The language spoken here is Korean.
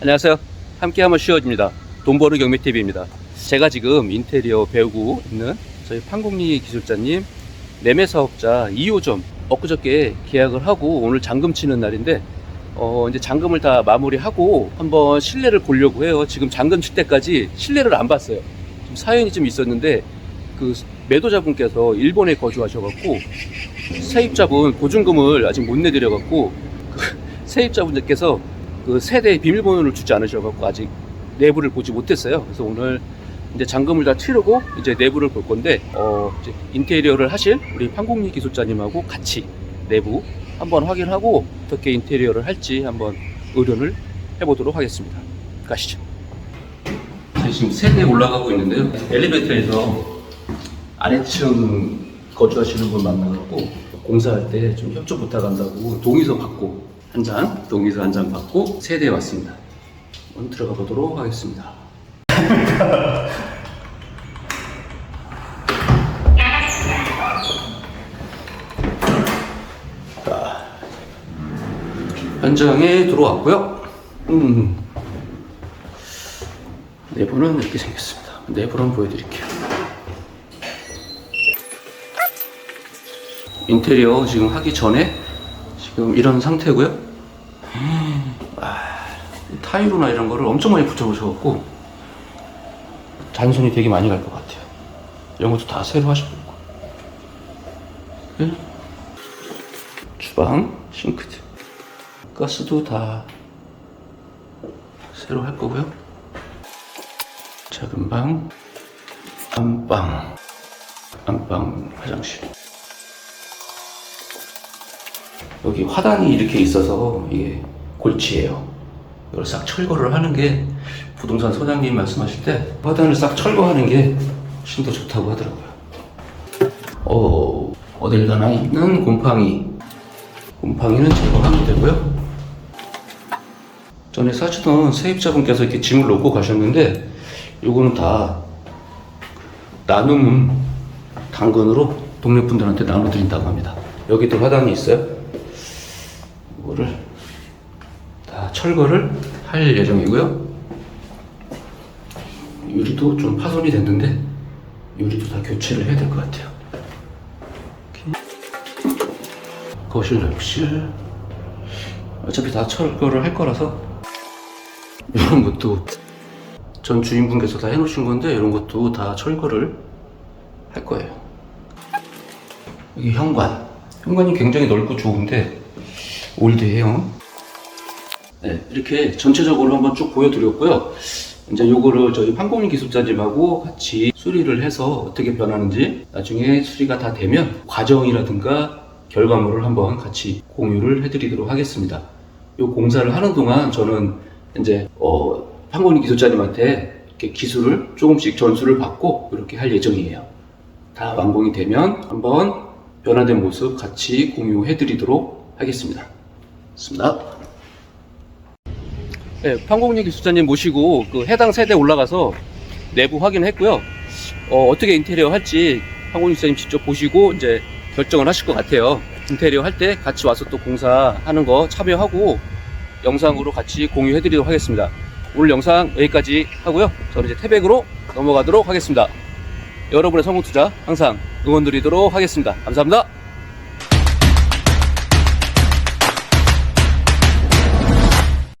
안녕하세요. 함께 하면 쉬워집니다. 돈 버는 경매TV입니다. 제가 지금 인테리어 배우고 있는 저희 판공리 기술자님 매매 사업자 2호점 엊그저께 계약을 하고 오늘 잔금 치는 날인데 어 이제 잔금을 다 마무리하고 한번 실내를 보려고 해요. 지금 잔금 칠 때까지 실내를 안 봤어요. 좀 사연이 좀 있었는데 그 매도자분께서 일본에 거주하셔갖고 세입자분 보증금을 아직 못 내드려갖고 그 세입자분들께서 그 세대 비밀번호를 주지 않으셔갖고 아직 내부를 보지 못했어요. 그래서 오늘 이제 잔금을 다 치르고 이제 내부를 볼 건데 어 인테리어를 하실 우리 판공리 기술자님하고 같이 내부 한번 확인하고 어떻게 인테리어를 할지 한번 의논을 해보도록 하겠습니다. 가시죠. 지금 세대에 올라가고 있는데요. 엘리베이터에서 아래층 거주하시는 분 만나갖고 공사할 때 좀 협조 부탁한다고 동의서 받고 한 장, 동의서 한장 받고 세대에 왔습니다. 한번 들어가 보도록 하겠습니다. 자, 현장에 들어왔고요. 음, 내부는 이렇게 생겼습니다. 내부를 보여드릴게요. 인테리어 지금 하기 전에 지금 이런 상태고요. 아, 타이로나 이런 거를 엄청 많이 붙여보셔갖고 잔손이 되게 많이 갈 것 같아요. 이런 것도 다 새로 하실 거고. 네? 주방, 싱크대, 가스도 다 새로 할 거고요. 작은 방, 안방, 안방 화장실. 여기 화단이 이렇게 있어서 이게 골치예요. 이걸 싹 철거를 하는 게 부동산 소장님 말씀하실 때 화단을 싹 철거하는 게 훨씬 더 좋다고 하더라고요. 어, 어딜 가나 있는 곰팡이. 곰팡이는 제거하면 되고요. 전에 사주던 세입자분께서 이렇게 짐을 놓고 가셨는데 요거는 다 나눔 당근으로 동네 분들한테 나눠드린다고 합니다. 여기도 화단이 있어요. 이거를 다 철거를 할 예정이고요. 유리도 좀 파손이 됐는데 유리도 다 교체를 해야 될 것 같아요. 거실 욕실 어차피 다 철거를 할 거라서 이런 것도 전 주인분께서 다 해놓으신 건데 이런 것도 다 철거를 할 거예요. 여기 현관. 현관이 굉장히 넓고 좋은데 올드해요. 네, 이렇게 전체적으로 한번 쭉 보여드렸고요. 이제 요거를 저희 판공인 기술자님하고 같이 수리를 해서 어떻게 변하는지 나중에 수리가 다 되면 과정이라든가 결과물을 한번 같이 공유를 해드리도록 하겠습니다. 요 공사를 하는 동안 저는 이제 어, 판공인 기술자님한테 이렇게 기술을 조금씩 전수를 받고 이렇게 할 예정이에요. 다 완공이 되면 한번 변화된 모습 같이 공유해드리도록 하겠습니다. 좋습니다. 네, 판공리 기술자님 모시고 그 해당 세대 올라가서 내부 확인했고요. 어, 떻게 인테리어 할지 판공리 기술자님 직접 보시고 이제 결정을 하실 것 같아요. 인테리어 할 때 같이 와서 또 공사하는 거 참여하고 영상으로 같이 공유해드리도록 하겠습니다. 오늘 영상 여기까지 하고요. 저는 이제 태백으로 넘어가도록 하겠습니다. 여러분의 성공 투자 항상 응원 드리도록 하겠습니다. 감사합니다.